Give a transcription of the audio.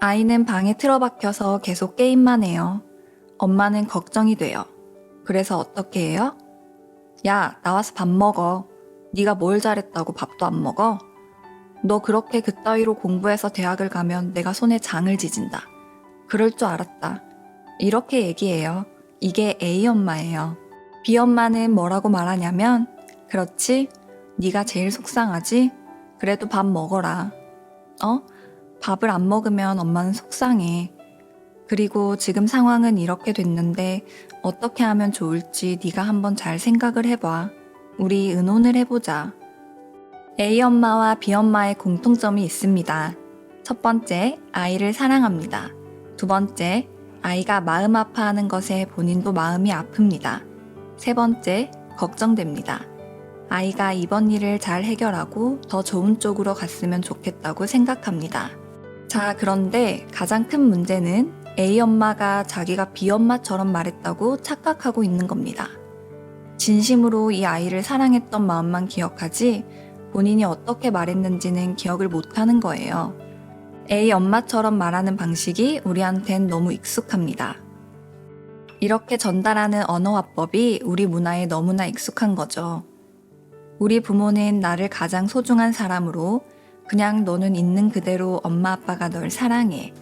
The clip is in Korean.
아이는 방에 틀어박혀서 계속 게임만 해요. 엄마는 걱정이 돼요. 그래서 어떻게 해요? 야, 나와서 밥 먹어. 네가 뭘 잘했다고 밥도 안 먹어? 너 그렇게 그따위로 공부해서 대학을 가면 내가 손에 장을 지진다. 그럴 줄 알았다. 이렇게 얘기해요. 이게 A 엄마예요. B 엄마는 뭐라고 말하냐면 그렇지? 네가 제일 속상하지? 그래도 밥 먹어라. 어? 밥을 안 먹으면 엄마는 속상해. 그리고 지금 상황은 이렇게 됐는데 어떻게 하면 좋을지 네가 한번 잘 생각을 해봐. 우리 의논을 해보자. A 엄마와 B 엄마의 공통점이 있습니다. 첫 번째, 아이를 사랑합니다. 두 번째, 아이가 마음 아파하는 것에 본인도 마음이 아픕니다. 세 번째, 걱정됩니다. 아이가 이번 일을 잘 해결하고 더 좋은 쪽으로 갔으면 좋겠다고 생각합니다. 자, 그런데 가장 큰 문제는 A 엄마가 자기가 B 엄마처럼 말했다고 착각하고 있는 겁니다. 진심으로 이 아이를 사랑했던 마음만 기억하지 본인이 어떻게 말했는지는 기억을 못하는 거예요. A 엄마처럼 말하는 방식이 우리한텐 너무 익숙합니다. 이렇게 전달하는 언어화법이 우리 문화에 너무나 익숙한 거죠. 우리 부모는 나를 가장 소중한 사람으로 그냥 너는 있는 그대로 엄마 아빠가 널 사랑해.